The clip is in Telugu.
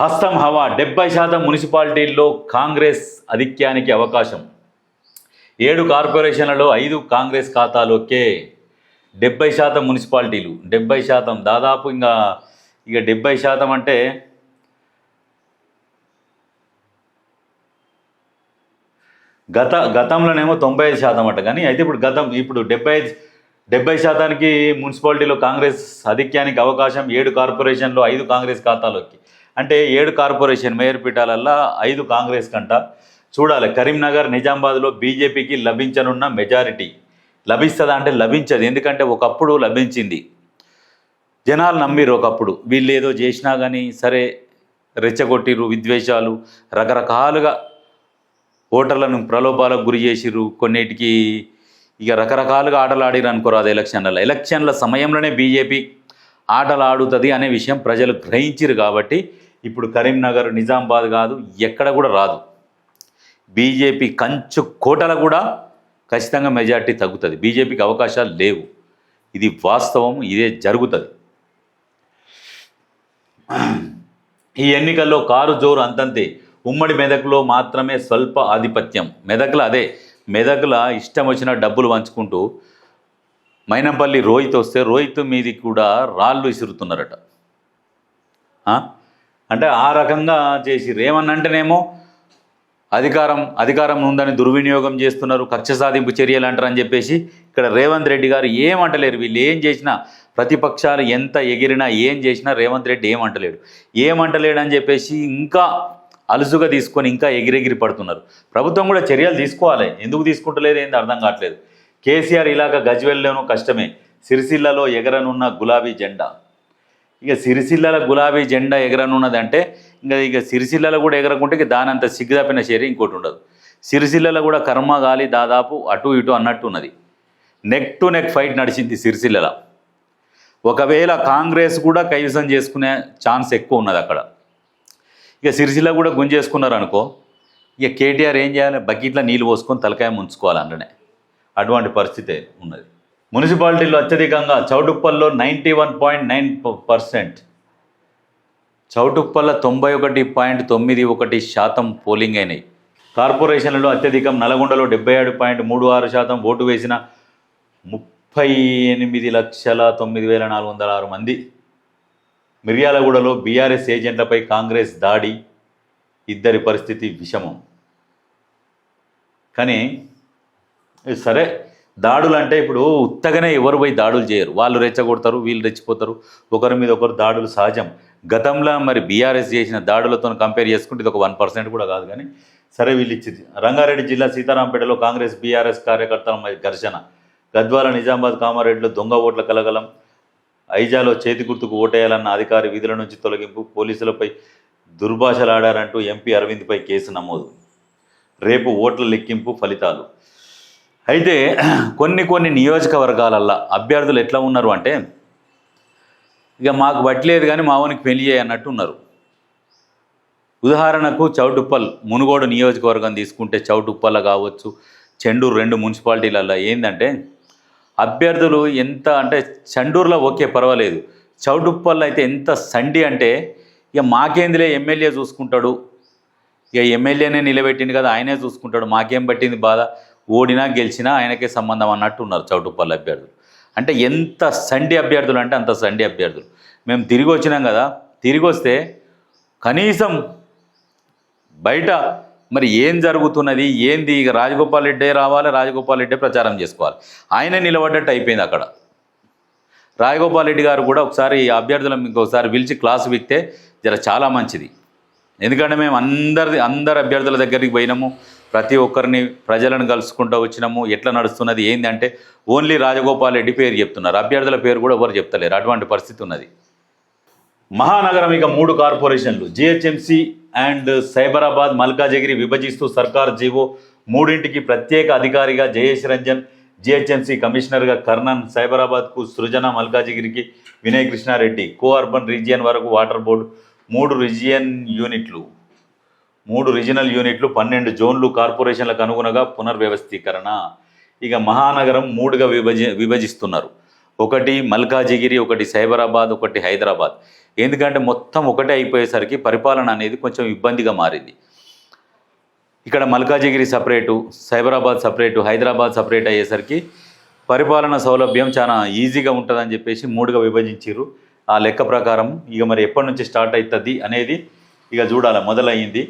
హస్తం హవా డెబ్బై శాతం మున్సిపాలిటీల్లో కాంగ్రెస్ అధిక్యానికి అవకాశం. ఏడు కార్పొరేషన్లలో ఐదు కాంగ్రెస్ ఖాతాలోకే డెబ్బై శాతం మున్సిపాలిటీలు. డెబ్బై శాతం దాదాపు ఇంకా ఇక డెబ్బై శాతం అంటే గత గతంలోనేమో తొంభై ఐదు శాతం అంట. కానీ అయితే ఇప్పుడు గతం ఇప్పుడు డెబ్బై ఐదు డెబ్బై శాతానికి మున్సిపాలిటీలో కాంగ్రెస్ అధిక్యానికి అవకాశం ఏడు కార్పొరేషన్లో ఐదు కాంగ్రెస్ ఖాతాలోకి. అంటే ఏడు కార్పొరేషన్ మేయర్ పీఠాలల్లో ఐదు కాంగ్రెస్ కంట. చూడాలి కరీంనగర్ నిజామాబాద్లో బీజేపీకి లభించనున్న మెజారిటీ. లభిస్తుందా అంటే లభించదు ఎందుకంటే ఒకప్పుడు లభించింది. జనాలు నమ్మిరు ఒకప్పుడు. వీళ్ళు ఏదో చేసినా కానీ సరే రెచ్చగొట్టిరు విద్వేషాలు రకరకాలుగా ఓటర్లను ప్రలోభాలకు గురి చేసిర్రు. కొన్నిటికి ఇక రకరకాలుగా ఆటలు ఆడిరు అనుకోరాదు ఎలక్షన్లలో. ఎలక్షన్ల సమయంలోనే బీజేపీ ఆటలు ఆడుతుంది అనే విషయం ప్రజలు గ్రహించిరు కాబట్టి ఇప్పుడు కరీంనగర్ నిజామాబాద్ కాదు ఎక్కడ కూడా రాదు. బీజేపీ కంచు కోటల కూడా ఖచ్చితంగా మెజార్టీ తగ్గుతుంది. బీజేపీకి అవకాశాలు లేవు. ఇది వాస్తవం ఇదే జరుగుతుంది. ఈ ఎన్నికల్లో కారు జోరు అంతంతే. ఉమ్మడి మెదక్లో మాత్రమే స్వల్ప ఆధిపత్యం. మెదక్లో అదే మెదకుల ఇష్టం వచ్చిన డబ్బులు పంచుకుంటూ మైనంపల్లి రోహిత్ వస్తే రోహిత్ మీది కూడా రాళ్ళు విసురుతున్నారట అంటే ఆ రకంగా చేసి రేమన్నంటేనేమో అధికారం అధికారం ఉందని దుర్వినియోగం చేస్తున్నారు కక్ష సాధింపు చర్యలు అంటారని చెప్పేసి ఇక్కడ రేవంత్ రెడ్డి గారు ఏమంటలేరు వీళ్ళు ఏం చేసినా ప్రతిపక్షాలు ఎంత ఎగిరినా ఏం చేసినా రేవంత్ రెడ్డి ఏమంటలేడు ఏమంటలేడు అని చెప్పేసి ఇంకా అలుసుగా తీసుకొని ఇంకా ఎగిరెగిరి పడుతున్నారు. ప్రభుత్వం కూడా చర్యలు తీసుకోవాలి. ఎందుకు తీసుకుంటలేదు ఏంది అర్థం కావట్లేదు. కేసీఆర్ ఇలాగ గజ్వెల్లోనూ కష్టమే. సిరిసిల్లలో ఎగరనున్న గులాబీ జెండా. ఇక సిరిసిల్లల గులాబీ జెండా ఎగరనున్నదంటే ఇంకా ఇక సిరిసిల్లలో కూడా ఎగరకుంటే ఇక దానంత సిగ్గుదాపిన చర్య ఇంకోటి ఉండదు. సిరిసిల్లలో కూడా కర్మ గాలి దాదాపు అటు ఇటు అన్నట్టు ఉన్నది నెక్ టు నెక్ ఫైట్ నడిచింది సిరిసిల్లల. ఒకవేళ కాంగ్రెస్ కూడా కైవసం చేసుకునే ఛాన్స్ ఎక్కువ ఉన్నది అక్కడ. ఇక సిరిసిల్ల కూడా గుంజేసుకున్నారు అనుకో ఇక కేటీఆర్ ఏం చేయాలి? బకెట్లో నీళ్ళు పోసుకొని తలకాయ ముంచుకోవాలి అంటనే అటువంటి పరిస్థితి ఉన్నది. మున్సిపాలిటీలో అత్యధికంగా చౌటుప్పల్లో ninety one point nine percent. చౌటుప్పల్ల తొంభై ఒకటి పాయింట్ తొమ్మిది ఒకటి శాతం పోలింగ్ అయినాయి. కార్పొరేషన్లలో అత్యధికం నల్గొండలో డెబ్బై ఏడు పాయింట్ మూడు ఆరు శాతం ఓటు వేసిన ముప్పై ఎనిమిది లక్షల తొమ్మిది వేల నాలుగు వందల ఆరు మంది. మిర్యాలగూడలో బీఆర్ఎస్ ఏజెంట్లపై కాంగ్రెస్ దాడి. ఇద్దరి పరిస్థితి విషమం. కానీ సరే దాడులు అంటే ఇప్పుడు ఉత్తగానే ఎవరు పోయి దాడులు చేయరు. వాళ్ళు రెచ్చగొడతారు వీళ్ళు రెచ్చిపోతారు. ఒకరి మీద ఒకరు దాడులు సహజం. గతంలో మరి బీఆర్ఎస్ చేసిన దాడులతో కంపేర్ చేసుకుంటే ఇది ఒక వన్ పర్సెంట్ కూడా కాదు కానీ సరే వీళ్ళు ఇచ్చింది. రంగారెడ్డి జిల్లా సీతారాంపేటలో కాంగ్రెస్ బీఆర్ఎస్ కార్యకర్తల మధ్య ఘర్షణ. గద్వాల నిజామాబాద్ కామారెడ్డిలో దొంగ ఓట్ల కలగలం. ఐజాలో చేతి గుర్తుకు ఓటేయాలన్న అధికారి విధుల నుంచి తొలగింపు. పోలీసులపై దుర్భాషలాడారంటూ ఎంపీ అరవింద్పై కేసు నమోదు. రేపు ఓట్ల లెక్కింపు ఫలితాలు. అయితే కొన్ని కొన్ని నియోజకవర్గాలల్లో అభ్యర్థులు ఎట్లా ఉన్నారు అంటే ఇక మాకు పట్టలేదు కానీ మావనికి పెళ్ళి అన్నట్టు ఉన్నారు. ఉదాహరణకు చౌటుప్పల్ మునుగోడు నియోజకవర్గం తీసుకుంటే చౌటుప్పల్ కావచ్చు చెండూరు రెండు మున్సిపాలిటీలలో ఏంటంటే అభ్యర్థులు ఎంత అంటే చండూరులో ఓకే పర్వాలేదు. చౌటుప్పల్ అయితే ఎంత సండి అంటే ఇక మాకేందిలే ఎమ్మెల్యే చూసుకుంటాడు. ఇక ఎమ్మెల్యేనే నిలబెట్టింది కదా ఆయనే చూసుకుంటాడు. మాకేం పట్టింది బాధ? ఓడినా గెలిచినా ఆయనకే సంబంధం అన్నట్టు ఉన్నారు చౌటుప్పల్ అభ్యర్థులు. అంటే ఎంత సండి అభ్యర్థులు అంటే అంత సండి అభ్యర్థులు. మేము తిరిగి వచ్చినాం కదా తిరిగి వస్తే కనీసం బయట మరి ఏం జరుగుతున్నది ఏంది ఇక రాజగోపాల్ రెడ్డే రావాలి రాజగోపాల్ రెడ్డే ప్రచారం చేసుకోవాలి. ఆయనే నిలబడ్డట్టు అయిపోయింది అక్కడ. రాజగోపాల్ రెడ్డి గారు కూడా ఒకసారి ఈ అభ్యర్థులను మీకు ఒకసారి పిలిచి క్లాసు విక్తే జర చాలా మంచిది. ఎందుకంటే మేము అందరి అందరు అభ్యర్థుల దగ్గరికి పోయినాము. ప్రతి ఒక్కరిని ప్రజలను కలుసుకుంటూ వచ్చినాము. ఎట్లా నడుస్తున్నది ఏంటంటే ఓన్లీ రాజగోపాల్ రెడ్డి పేరు చెప్తున్నారు. అభ్యర్థుల పేరు కూడా ఎవరు చెప్తలేరు. అటువంటి పరిస్థితి ఉన్నది. మహానగరం ఇక మూడు కార్పొరేషన్లు జిహెచ్ఎంసీ అండ్ సైబరాబాద్ మల్కాజగిరి విభజిస్తూ సర్కార్ జీవో. మూడింటికి ప్రత్యేక అధికారిగా జయేష్ రంజన్ జిహెచ్ఎంసీ కమిషనర్గా కర్ణన్ సైబరాబాద్కు సృజన మల్కాజిగిరికి వినయ్ కృష్ణారెడ్డి కో అర్బన్ రీజియన్ వరకు వాటర్ బోర్డు. మూడు రీజియన్ యూనిట్లు. మూడు రీజనల్ యూనిట్లు పన్నెండు జోన్లు కార్పొరేషన్లకు అనుగుణంగా పునర్వ్యవస్థీకరణ. ఇక మహానగరం మూడుగా విభజ విభజిస్తున్నారు. ఒకటి మల్కాజిగిరి ఒకటి సైబరాబాద్ ఒకటి హైదరాబాద్. ఎందుకంటే మొత్తం ఒకటే అయిపోయేసరికి పరిపాలన అనేది కొంచెం ఇబ్బందిగా మారింది. ఇక్కడ Malkajgiri separate Cyberabad separate Hyderabad separate అయ్యేసరికి పరిపాలన సౌలభ్యం చాలా ఈజీగా ఉంటుందని చెప్పేసి మూడుగా విభజించారు ఆ లెక్క ప్రకారం ఇక మరి ఎప్పటి నుంచి స్టార్ట్ అవుతుంది అనేది ఇక చూడాలి మొదలయ్యింది.